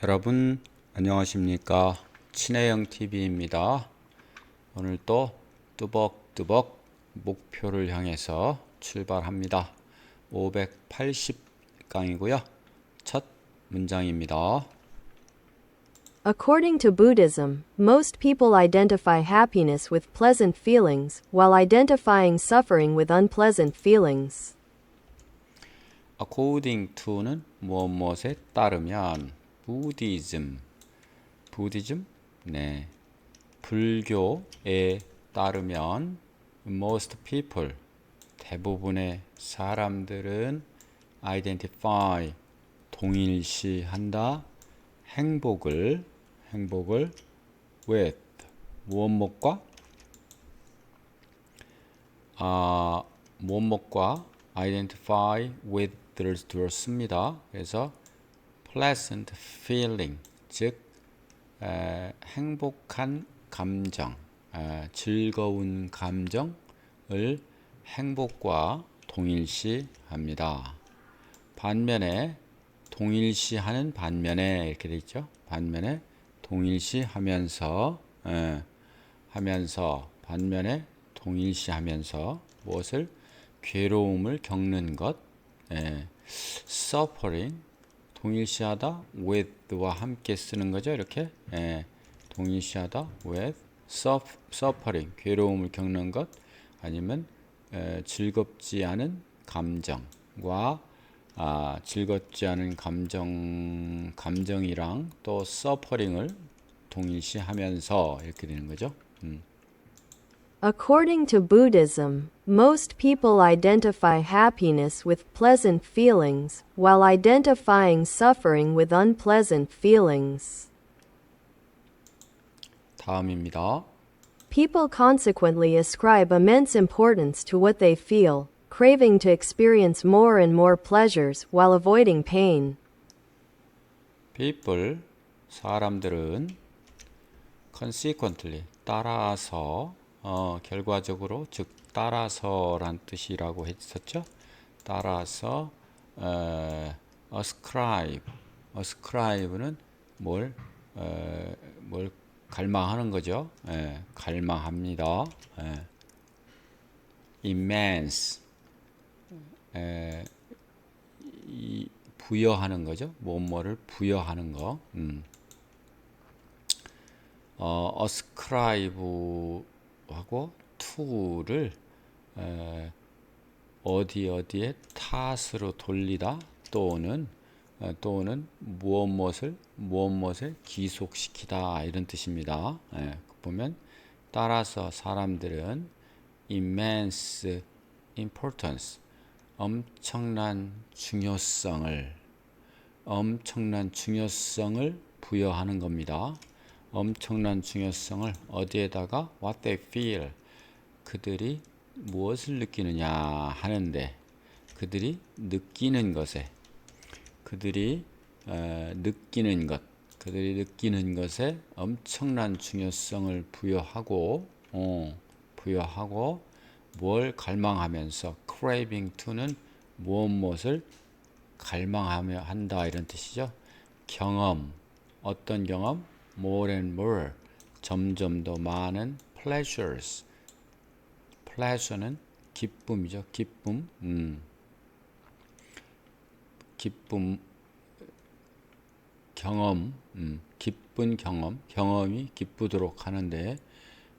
여러분 안녕하십니까 친해영 TV입니다. 오늘 또 뚜벅뚜벅 목표를 향해서 출발합니다. 580강이고요. 첫 문장입니다. According to Buddhism, most people identify happiness with pleasant feelings, while identifying suffering with unpleasant feelings. according to는 무엇 무엇에 따르면 부디즘. 부디즘? 네. 불교에 따르면 most people 대부분의 사람들은 identify 동일시한다 행복을 행복을 with 무엇목과? 아 무엇목과 identify with를 두었습니다. 그래서 pleasant feeling 즉 에, 행복한 감정, 에, 즐거운 감정을 행복과 동일시합니다. 반면에 동일시하는 반면에 이렇게 돼 있죠. 반면에 동일시하면서 에, 하면서 반면에 동일시하면서 무엇을 괴로움을 겪는 것, 예, suffering 동일시하다 with와 함께 쓰는 거죠. 이렇게 예, 동일시하다 with suf- suffering 괴로움을 겪는 것 아니면 에, 즐겁지 않은 감정과 아, 즐겁지 않은 감정 감정이랑 또 suffering을 동일시하면서 이렇게 되는 거죠. 음. According to Buddhism, most people identify happiness with pleasant feelings, while identifying suffering with unpleasant feelings. 다음입니다. People consequently ascribe immense importance to what they feel, craving to experience more and more pleasures while avoiding pain. people 사람들은 consequently 따라서 어, 결과적으로 즉 따라서란 뜻이라고 했었죠. 따라서 어, ascribe ascribe는 뭘, 어, 뭘 갈망하는 거죠. 예, 갈망합니다. 예. immense 에, 이 부여하는 거죠. 뭐뭐를 부여하는 거. 음. 어, ascribe 하고 to를 에, 어디 어디에 탓으로 돌리다 또는 어, 또는 무엇 무엇을 무엇 무엇에 기속시키다 이런 뜻입니다. 예, 보면 따라서 사람들은 immense importance 엄청난 중요성을 엄청난 중요성을 부여하는 겁니다. 엄청난 중요성을 어디에다가 what they feel 그들이 무엇을 느끼느냐 하는데 그들이 느끼는 것에 그들이 어, 느끼는 것 그들이 느끼는 것에 엄청난 중요성을 부여하고 어, 부여하고 뭘 갈망하면서 craving to는 무엇 무엇을 갈망하며 한다 이런 뜻이죠. 경험 어떤 경험 more and more 점점 더 많은 pleasures pleasure는 기쁨이죠. 기쁨 음. 기쁨 경험 음. 기쁜 경험 경험이 기쁘도록 하는데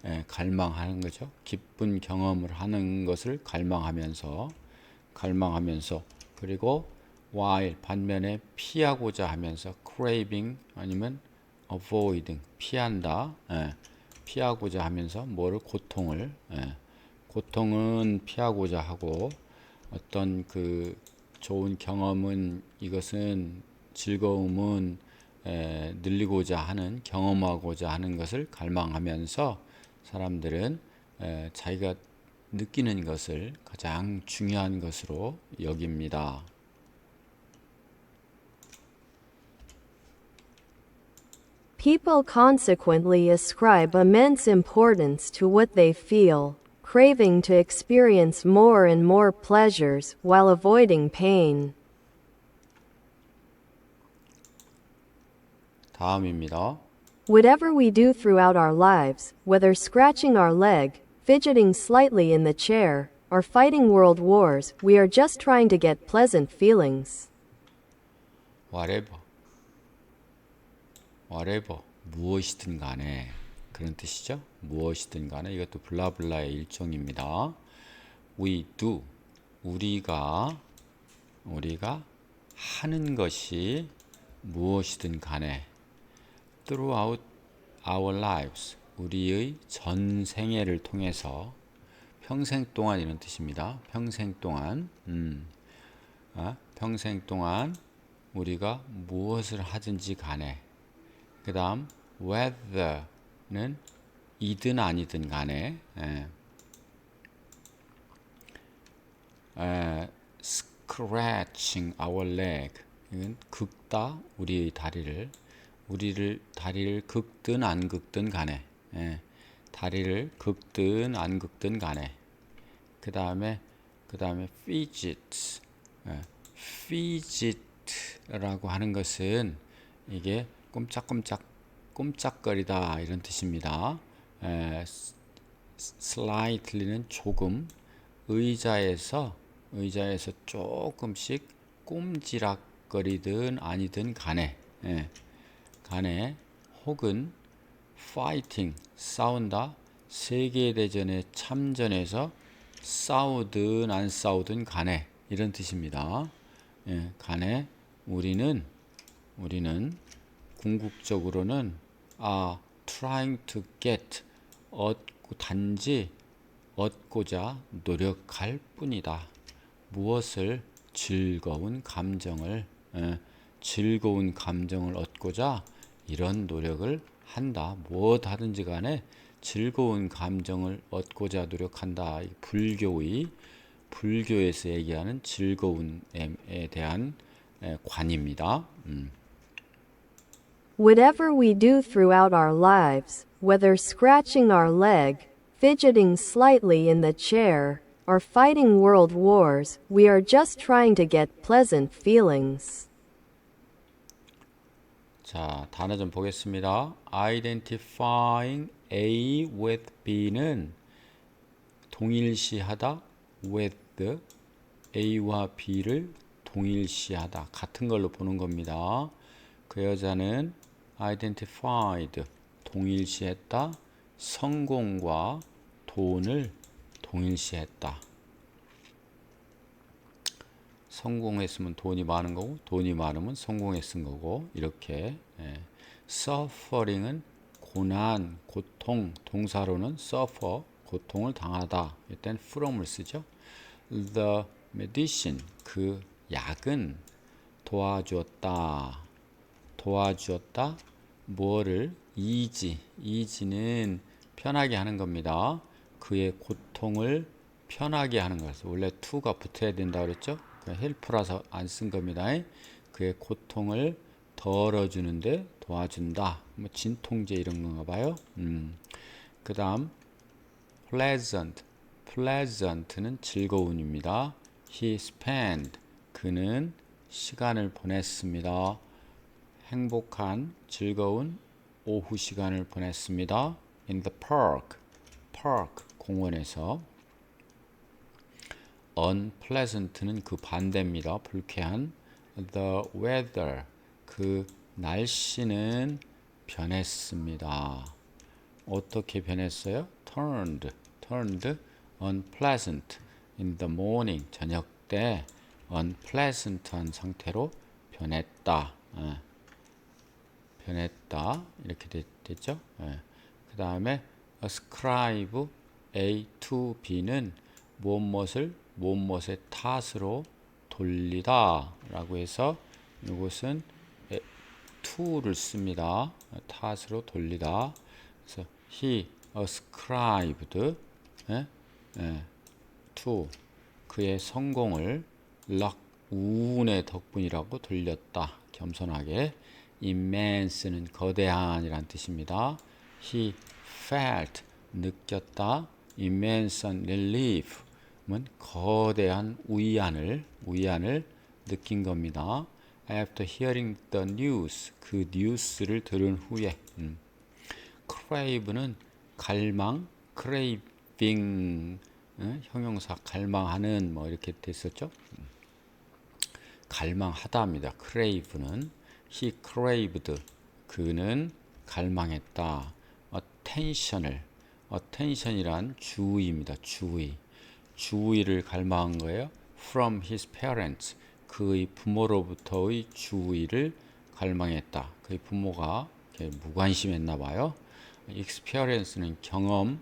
예, 갈망하는 거죠. 기쁜 경험을 하는 것을 갈망하면서 갈망하면서 그리고 while 반면에 피하고자 하면서 craving 아니면 avoiding 피한다. 예, 피하고자 하면서 뭐를 고통을 예, 고통은 피하고자 하고 어떤 그 좋은 경험은 이것은 즐거움은 에, 늘리고자 하는 경험하고자 하는 것을 갈망하면서 사람들은 에, 자기가 느끼는 것을 가장 중요한 것으로 여깁니다. People consequently ascribe immense importance to what they feel, craving to experience more and more pleasures while avoiding pain. 다음입니다. Whatever we do throughout our lives, whether scratching our leg, fidgeting slightly in the chair, or fighting world wars, we are just trying to get pleasant feelings. whatever, Whatever, 무엇이든 간에 그런 뜻이죠. 무엇이든 간에 이것도 블라블라의 일종입니다. We do, 우리가 우리가 하는 것이 무엇이든 간에 throughout our lives, 우리의 전 생애를 통해서 평생 동안 이런 뜻입니다. 평생 동안, 음, 아, 평생 동안 우리가 무엇을 하든지 간에 그 다음 whether는 이든 아니든 간에 예. 에, scratching our leg 이건 긁다 우리의 다리를 우리를 다리를 긁든 안 긁든 간에 예. 다리를 긁든 안 긁든 간에 그 다음에 그 다음에 fidget 예. fidget라고 하는 것은 이게 꼼짝꼼짝 꼼짝거리다 이런 뜻입니다. 에, slightly는 조금 의자에서 의자에서 조금씩 꼼지락거리든 아니든 간에 예, 간에 혹은 fighting 싸운다 세계 대전에 참전해서 싸우든 안 싸우든 간에 이런 뜻입니다. 예, 간에 우리는 우리는 궁극적으로는 아 trying to get 얻고 단지 얻고자 노력할 뿐이다. 무엇을 즐거운 감정을 예, 즐거운 감정을 얻고자 이런 노력을 한다. 무엇 하든지 간에 즐거운 감정을 얻고자 노력한다. 이 불교의 불교에서 얘기하는 즐거움에 대한 에, 관입니다. 음. Whatever we do throughout our lives, whether scratching our leg, fidgeting slightly in the chair, or fighting world wars, we are just trying to get pleasant feelings. 자, 단어 좀 보겠습니다. identifying A with B는 동일시하다 with A와 B를 동일시하다 같은 걸로 보는 겁니다. 그 여자는 identified 동일시했다. 성공과 돈을 동일시했다. 성공했으면 돈이 많은 거고 돈이 많으면 성공했은 거고 이렇게 예. suffering은 고난, 고통 동사로는 suffer 고통을 당하다 이땐 from을 쓰죠. The medicine 그 약은 도와주었다. 도와주었다. 뭐를 이지 이지는 편하게 하는 겁니다. 그의 고통을 편하게 하는 것을 원래 to가 붙어야 된다 그랬죠? 그 help라서 안 쓴 겁니다. 그의 고통을 덜어주는데 도와준다. 뭐 진통제 이런 건가 봐요. 음. 그다음 pleasant, pleasant는 즐거운입니다. He spent 그는 시간을 보냈습니다. 행복한 즐거운 오후 시간을 보냈습니다. In the park, park 공원에서 unpleasant는 그 반대입니다. 불쾌한 the weather 그 날씨는 변했습니다. 어떻게 변했어요? turned turned unpleasant in the morning 저녁 때 unpleasant한 상태로 변했다. 예. 변했다 이렇게 됐, 됐죠. 예. 그 다음에 ascribe A to B는 무엇을 무엇의 탓으로 돌리다 라고 해서 이것은 to를 씁니다. 탓으로 돌리다. 그래서 he ascribed 예? 예, to 그의 성공을 luck 운의 덕분이라고 돌렸다. 겸손하게 immense는 거대한이란 뜻입니다. he felt 느꼈다. immense relief은 거대한 위안을 위안을 느낀 겁니다. after hearing the news 그 뉴스를 들은 후에 음. crave는 갈망 craving 어? 형용사 갈망하는 뭐 이렇게 됐었죠 음. 갈망하다입니다 crave는 he craved 그는 갈망했다 attention을 attention이란 주의입니다 주의 주의를 갈망한 거예요 from his parents 그의 부모로부터의 주의를 갈망했다. 그의 부모가 무관심했나 봐요. experience는 경험,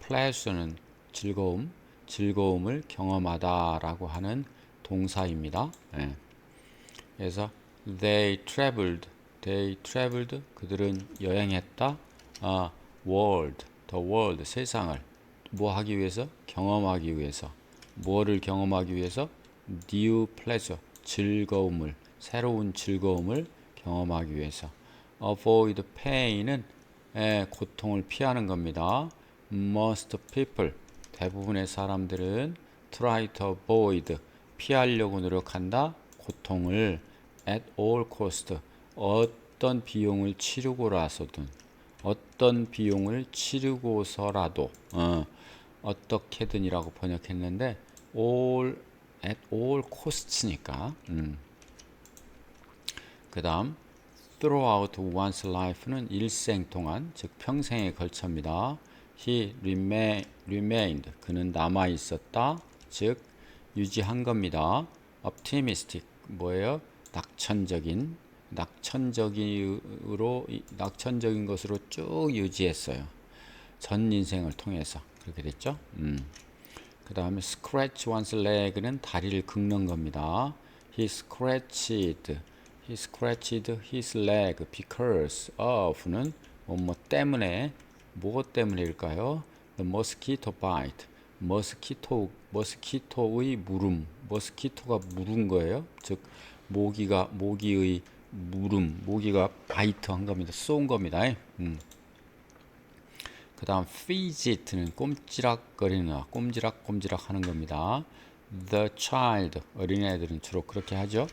pleasure는 즐거움, 즐거움을 경험하다라고 하는 동사입니다. 예. 그래서 they traveled, they traveled 그들은 여행했다. 아, world, the world 세상을 뭐 하기 위해서? 경험하기 위해서. 뭐를 경험하기 위해서? new pleasure 즐거움을 새로운 즐거움을 경험하기 위해서 avoid pain은 에, 고통을 피하는 겁니다. most people 대부분의 사람들은 try to avoid 피하려고 노력한다. 고통을 at all cost 어떤 비용을 치르고라서든 어떤 비용을 치르고서라도 어, 어떻게든이라고 번역했는데 all at all costs니까. 음. 그 다음 throughout one's life는 일생 동안 즉 평생에 걸쳐입니다. He remain, remained 그는 남아 있었다. 즉 유지한 겁니다. optimistic 뭐예요? 낙천적인 낙천적으로 낙천적인 것으로 쭉 유지했어요. 전 인생을 통해서 그렇게 됐죠. 음. 그 다음에 scratch one's leg는 다리를 긁는 겁니다. He scratched, he scratched his leg because of는 뭐뭐 때문에 무엇 때문일까요? The mosquito bite, 머스키토, 머스키토의 물음, 머스키토가 물은 거예요. 즉 모기가 모기의 물음, 모기가 바이트 한 겁니다. 쏜 겁니다. 음. 그 다음 fidget는 꼼지락거리는 꼼지락 꼼지락 하는 겁니다. The child 어린애들은 주로 그렇게 하죠.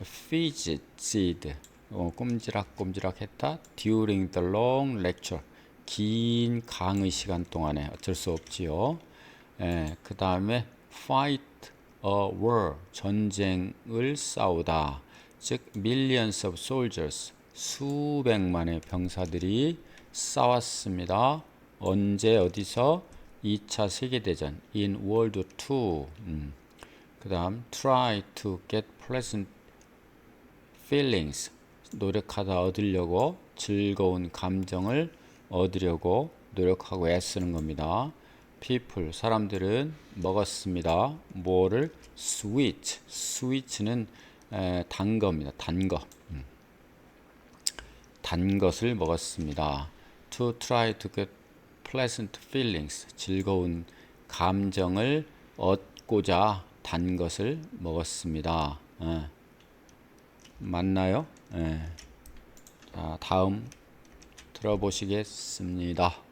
fidgeted 어, 꼼지락 꼼지락 했다. during the long lecture 긴 강의 시간 동안에 어쩔 수 없지요. 예, 그 다음에 fight a war 전쟁을 싸우다. 즉 millions of soldiers 수백만의 병사들이 싸웠습니다. 언제 어디서 2차 세계대전 in World War II 음. 그 다음 try to get pleasant feelings 노력하다 얻으려고 즐거운 감정을 얻으려고 노력하고 애쓰는 겁니다. People 사람들은 먹었습니다. 뭐를 sweet sweet는 에, 단 겁니다. 단 거. 음. 단 것을 먹었습니다. to try to get pleasant feelings 즐거운 감정을 얻고자 단 것을 먹었습니다. 에. 맞나요? 에. 자, 다음 들어보시겠습니다.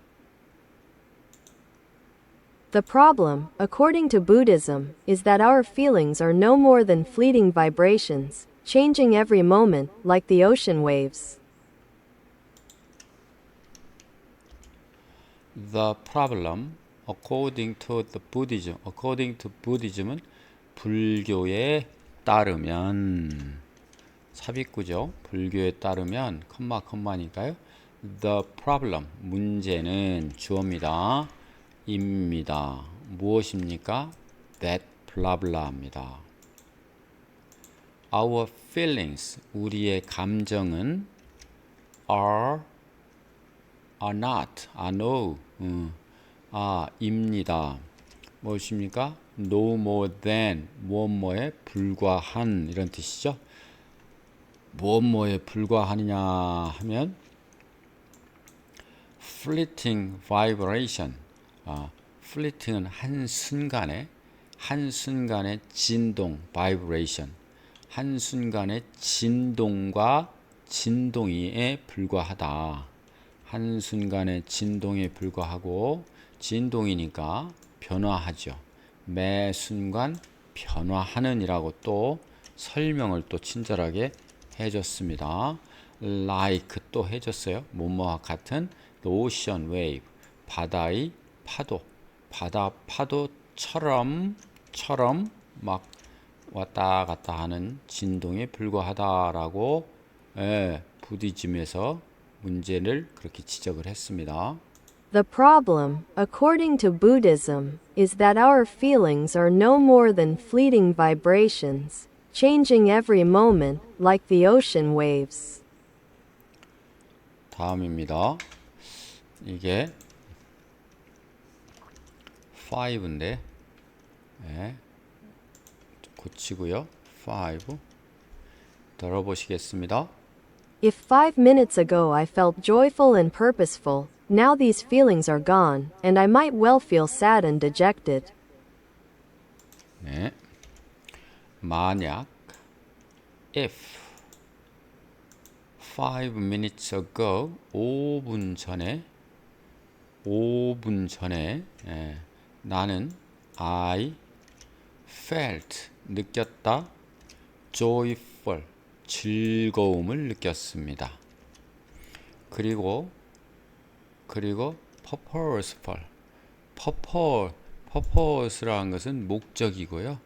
The problem, according to Buddhism, is that our feelings are no more than fleeting vibrations, changing every moment, like the ocean waves. The problem, according to the Buddhism, according to Buddhism은 불교에 따르면 삽입구죠. 불교에 따르면 컴마 컴마니까요. The problem, 문제는 주어입니다. 입니다. 무엇입니까? That blah blah입니다. Our feelings, 우리의 감정은 are are not, are no, 음, 아, 입니다. 무엇입니까? No more than, 무엇 뭐에 불과한 이런 뜻이죠. 무엇 뭐에 불과하느냐 하면 fleeting vibration, 아, fleeting은 한 순간에 한 순간의 진동, vibration, 한 순간의 진동과 진동이에 불과하다. 한 순간의 진동에 불과하고 진동이니까 변화하죠. 매 순간 변화하는이라고 또 설명을 또 친절하게 해줬습니다. like 또 해줬어요. 뭐뭐와 같은 ocean wave 바다의 파도 바다 파도처럼 처럼 막 왔다 갔다 하는 진동에 불과하다라고 예, 부디즘에서 문제를 그렇게 지적을 했습니다. The problem, according to Buddhism, is that our feelings are no more than fleeting vibrations, changing every moment, like the ocean waves. 다음입니다. 이게 5인데 예, 고치고요. 5 들어보시겠습니다. If five minutes ago I felt joyful and purposeful, now these feelings are gone, and I might well feel sad and dejected. 네. 만약 if 5 minutes ago 5분 전에 5분 전에 예, 나는 I felt 느꼈다 joyful 즐거움을 느꼈습니다. 그리고 그리고 purposeful purpose purpose라는 것은 목적이고요.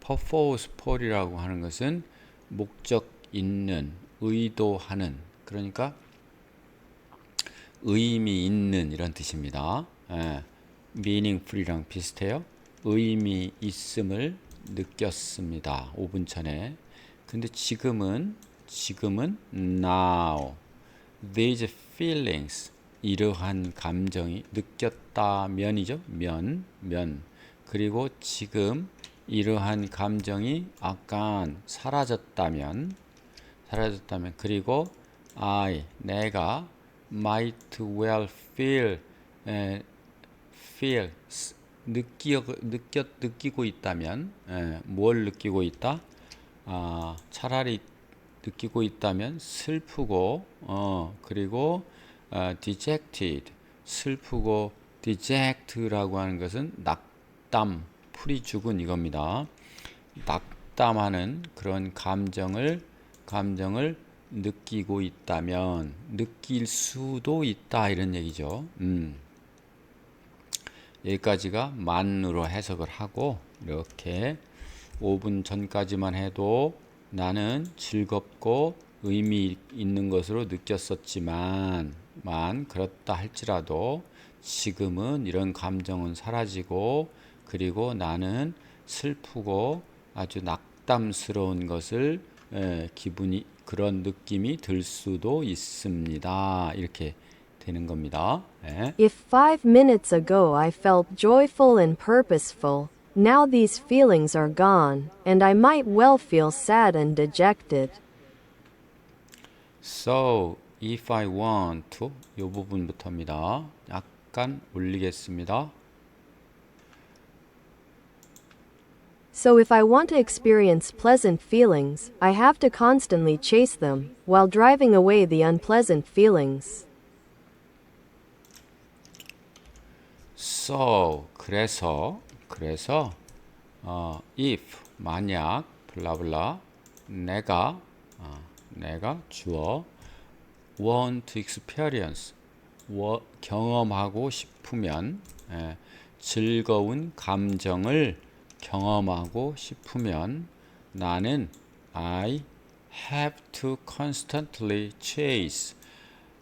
purposeful이라고 하는 것은 목적 있는 의도하는 그러니까 의미 있는 이런 뜻입니다. 예, meaningful이랑 비슷해요. 의미 있음을 느꼈습니다. 5분 전에. 근데 지금은 지금은 now these feelings 이러한 감정이 느꼈다면이죠. 면, 면. 그리고 지금 이러한 감정이 약간 사라졌다면 사라졌다면 그리고 I 내가 might well feel 에, feel 스- 느끼어 느껴 느끼고 있다면 에, 뭘 느끼고 있다? 아, 차라리 느끼고 있다면 슬프고 어 그리고 어, dejected 슬프고 deject라고 하는 것은 낙담 풀이 죽은 이겁니다. 낙담하는 그런 감정을 감정을 느끼고 있다면 느낄 수도 있다 이런 얘기죠. 음. 여기까지가 만으로 해석을 하고 이렇게 5분 전까지만 해도 나는 즐겁고 의미 있는 것으로 느꼈었지만 만 그렇다 할지라도 지금은 이런 감정은 사라지고 그리고 나는 슬프고 아주 낙담스러운 것을 에, 기분이 그런 느낌이 들 수도 있습니다. 이렇게 되는 겁니다. 예. If five minutes ago I felt joyful and purposeful, now these feelings are gone, and I might well feel sad and dejected. So if I want to 이 부분부터입니다. 약간 올리겠습니다. So if I want to experience pleasant feelings, I have to constantly chase them, while driving away the unpleasant feelings. So 그래서 그래서 어, if 만약 블라블라 내가 어, 내가 주어 want to experience 워, 경험하고 싶으면 예, 즐거운 감정을 경험하고 싶으면 나는 I have to constantly chase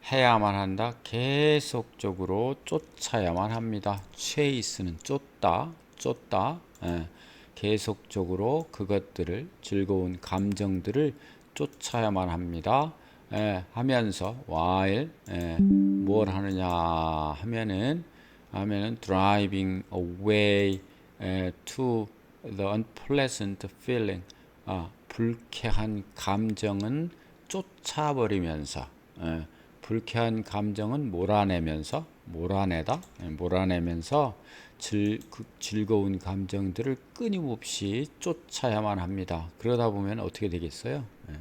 해야만 한다. 계속적으로 쫓아야만 합니다. chase는 쫓다, 쫓다. 예, 계속적으로 그것들을 즐거운 감정들을 쫓아야만 합니다. 예, 하면서 while 예, 뭘 하느냐 하면은 하면은 driving away 예, to the unpleasant feeling 아, 불쾌한 감정은 쫓아버리면서 예, 불쾌한 감정은 몰아내면서 몰아내다 예, 몰아내면서 즐, 그 즐거운 감정들을 끊임없이 쫓아야만 합니다. 그러다 보면 어떻게 되겠어요? 예.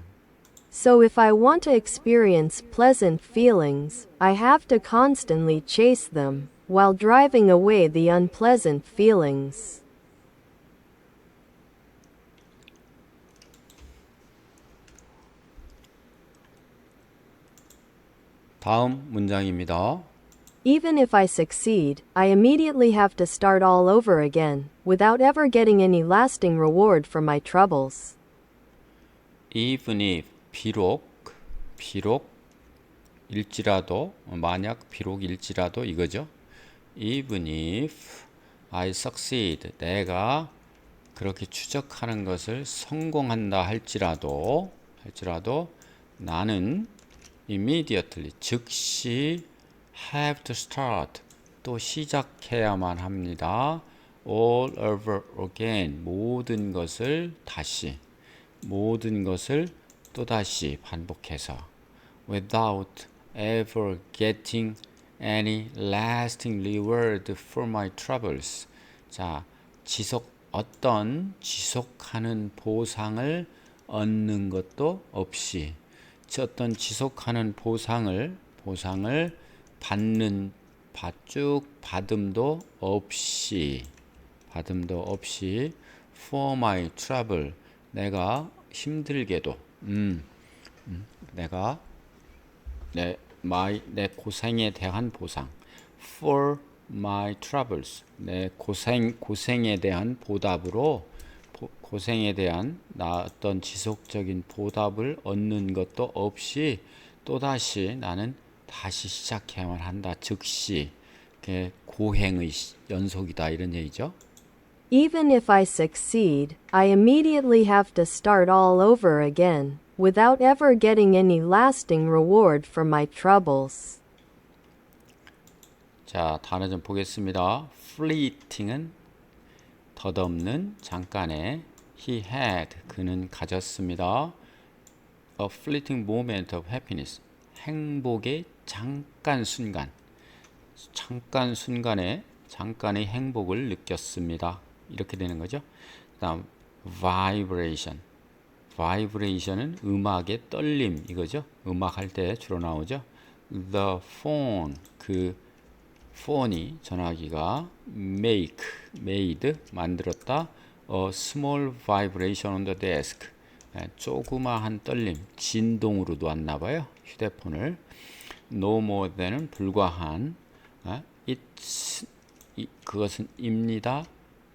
So if I want to experience pleasant feelings, I have to constantly chase them, while driving away the unpleasant feelings. 다음 문장입니다. Even if I succeed, I immediately have to start all over again, without ever getting any lasting reward for my troubles. even if 비록 비록 일지라도 만약 비록일지라도 이거죠. even if I succeed 내가 그렇게 추적하는 것을 성공한다 할지라도 할지라도 나는 immediately 즉시 have to start 또 시작해야만 합니다. all over again 모든 것을 다시 모든 것을 또 다시 반복해서 without ever getting any lasting reward for my troubles. 자, 지속 어떤 지속하는 보상을 얻는 것도 없이 어떤 지속하는 보상을 보상을 받는 받쭉 받음도 없이 받음도 없이 for my trouble 내가 힘들게도 음, 음, 내가 내 my 내 고생에 대한 보상 for my troubles 내 고생 고생에 대한 보답으로 보, 고생에 대한 나 어떤 지속적인 보답을 얻는 것도 없이 또다시 나는 다시 시작해야만 한다 즉시 고행의 시- 연속이다 이런 얘기죠. Even if I succeed, I immediately have to start all over again, without ever getting any lasting reward for my troubles. 자, 단어 좀 보겠습니다. fleeting은 덧없는 잠깐의 he had 그는 가졌습니다. a fleeting moment of happiness 행복의 잠깐 순간 잠깐 순간에 잠깐의 행복을 느꼈습니다. 이렇게 되는 거죠. 그다음 vibration vibration은 음악의 떨림 이거죠. 음악 할 때 주로 나오죠. the phone 그 폰이 전화기가 make made 만들었다 a small vibration on the desk 예, 조그마한 떨림 진동으로 놓았나 봐요 휴대폰을 no more than은 불과한 아, it's 이, 그것은 입니다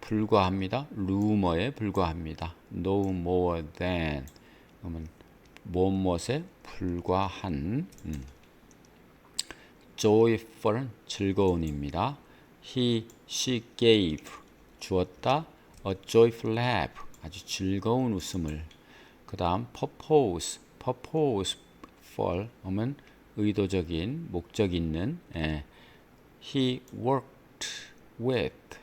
불과합니다 루머에 불과합니다 no more than 그러면 무엇에 불과한 음. joyful은 즐거운입니다. He, she gave 주었다. A joyful laugh 아주 즐거운 웃음을. 그 다음 purpose, purpose for 하면 의도적인 목적 있는. 예. He worked with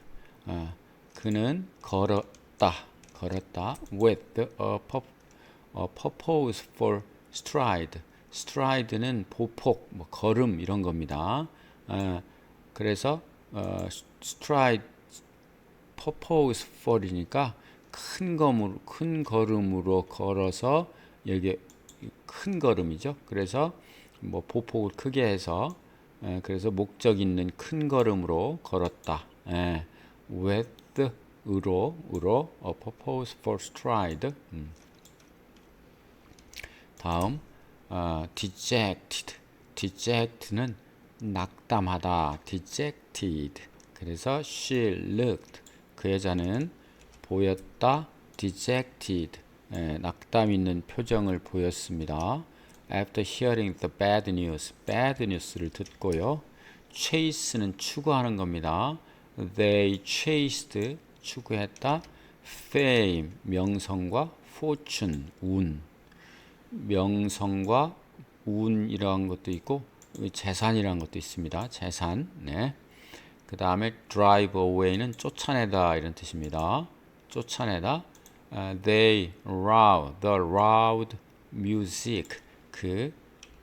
어, 그는 걸었다, 걸었다. With a, pur- a purpose for stride. stride는 보폭, 뭐 걸음 이런 겁니다. 어, 그래서 어, stride purpose for이니까 큰 걸음으로 큰 걸음으로 걸어서 여기 큰 걸음이죠. 그래서 뭐 보폭을 크게 해서 에, 그래서 목적 있는 큰 걸음으로 걸었다. 에, with 으로 으로 a purpose for stride. 음. 다음 어, dejected. dejected는 낙담하다. dejected. 그래서 she looked. 그 여자는 보였다. dejected. 예, 낙담 있는 표정을 보였습니다. After hearing the bad news, bad news를 듣고요. chase는 추구하는 겁니다. They chased 추구했다. fame 명성과 fortune 운 명성과 운이라는 것도 있고 재산이라는 것도 있습니다. 재산. 네. 그 다음에 drive away는 쫓아내다 이런 뜻입니다. 쫓아내다. 아, they loud, the loud music 그,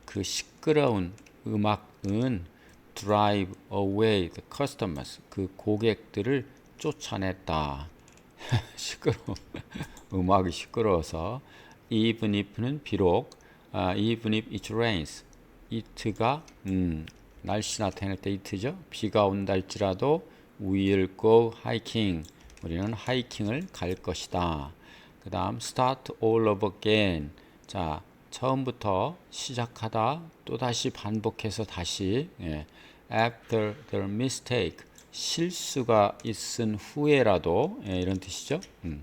그 시끄러운 음악은 drive away the customers 그 고객들을 쫓아냈다. 시끄러워. 음악이 시끄러워서 even if는 비록 아, even if it rains it가 음, 날씨 나타낼 때 it죠. 비가 온다 할지라도 we'll go hiking 우리는 하이킹을 갈 것이다. 그 다음 start all over again 자 처음부터 시작하다 또 다시 반복해서 다시 예. after the mistake 실수가 있은 후에라도 예, 이런 뜻이죠. 음.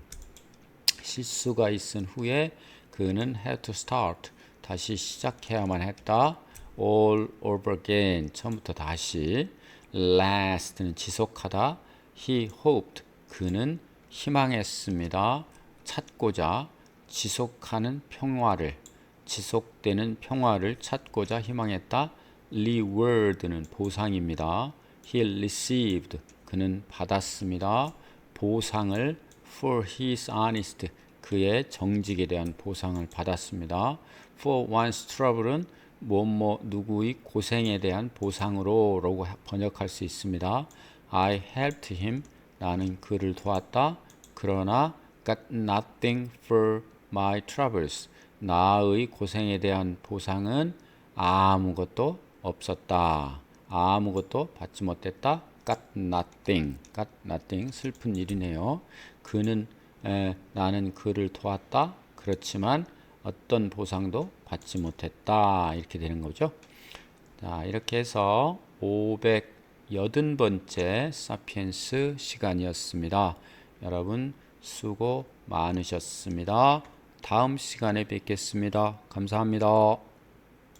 실수가 있은 후에 그는 had to start 다시 시작해야만 했다. All over again 처음부터 다시 last는 지속하다. he hoped 그는 희망했습니다. 찾고자 지속하는 평화를 지속되는 평화를 찾고자 희망했다. reward는 보상입니다. he received 그는 받았습니다. 보상을 for his honest 그의 정직에 대한 보상을 받았습니다. for one's trouble은 뭐뭐 누구의 고생에 대한 보상으로 라고 번역할 수 있습니다. I helped him 나는 그를 도왔다. 그러나 got nothing for my troubles 나의 고생에 대한 보상은 아무것도 없었다. 아무것도 받지 못했다. got nothing. got nothing. 슬픈 일이네요. 그는 에, 나는 그를 도왔다. 그렇지만 어떤 보상도 받지 못했다. 이렇게 되는 거죠. 자, 이렇게 해서 580번째 사피엔스 시간이었습니다. 여러분 수고 많으셨습니다. 다음 시간에 뵙겠습니다. 감사합니다.